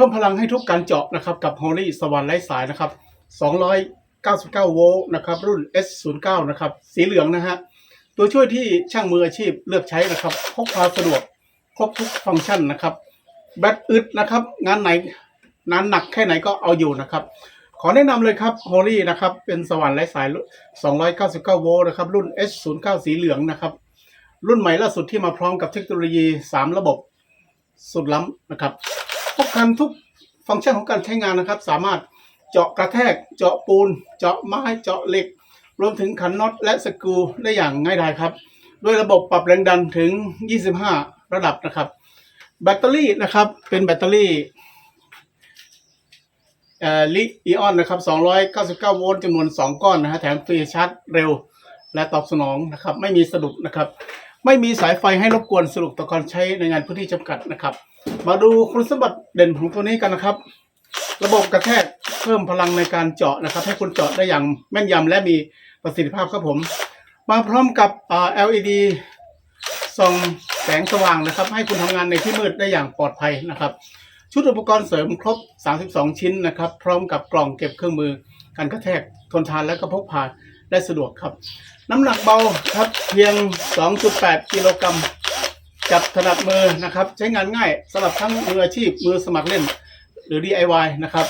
พิ่มพลังให้ทุกการเจาะนะครับกับ Holy สวรรค์ไร้สายนะครับ299 โวลต์นะครับรุ่น S09 นะครับสีเหลืองนะฮะตัวช่วยที่ช่างมืออาชีพเลือกใช้นะครับพกพาสะดวกครบทุกฟังก์ชันนะครับ แบตอึดนะครับ งานไหนงานหนักแค่ไหนก็เอาอยู่นะครับ ขอแนะนำเลยครับ Holy นะครับเป็นสว่านไร้สาย 299 โวลต์นะครับรุ่น S09 สีเหลืองนะครับรุ่นใหม่ล่าสุดที่มาพร้อมกับเทคโนโลยี 3 ระบบสุดล้ำนะครับ ครบครันทุกฟังก์ชันของการใช้งานนะครับ สามารถเจาะกระแทก เจาะปูน เจาะไม้ เจาะเหล็ก รวมถึงขันน็อตและสกรูได้อย่างง่ายดายครับ ด้วยระบบปรับแรงดันถึง 25 ระดับนะครับ แบตเตอรี่นะครับ เป็นแบตเตอรี่เอ่อลิอิออนนะครับ 299 โวลต์จำนวน 2 ก้อนนะฮะ แถมฟรีชาร์จเร็ว และตอบสนองนะครับ ไม่มีสะดุดนะครับ ไม่มีสายไฟให้รบกวนสรุปต่อการใช้ในงานพื้นที่จำกัดนะครับ มาดูคุณสมบัติเด่นของตัวนี้กันนะครับ ระบบกระแทกเพิ่มพลังในการเจาะนะครับ ให้คุณเจาะได้อย่างแม่นยำและมีประสิทธิภาพครับผม มาพร้อมกับ LED ส่องแสงสว่างนะครับ ให้คุณทำงานในที่มืดได้อย่างปลอดภัยนะครับ ชุดอุปกรณ์เสริมครบ 32 ชิ้นนะครับ พร้อมกับกล่องเก็บเครื่องมือการกระแทกทนทานและก็พกพา ได้สะดวกครับ น้ำหนักเบาครับเพียง 2.8 กิโลกรัมจับถนัดมือนะครับ ใช้งานง่ายสำหรับทั้งมืออาชีพมือสมัครเล่น หรือ DIY นะครับ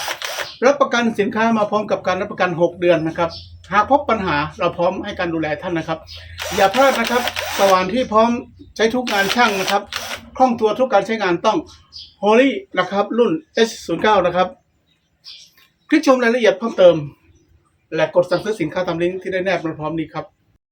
รับประกันสินค้ามาพร้อมกับการรับประกัน 6 เดือนนะครับ หากพบปัญหาเราพร้อมให้การดูแลท่านนะครับ อย่าพลาดนะครับสว่านที่พร้อมใช้ทุกงานช่างนะครับคล่องตัวทุกการใช้งานต้อง Holy นะครับรุ่น S09 นะครับคลิกชมรายละเอียดเพิ่มเติม และกดสั่งซื้อสินค้าตามลิงก์ที่ได้แนบมาพร้อมนี้ครับ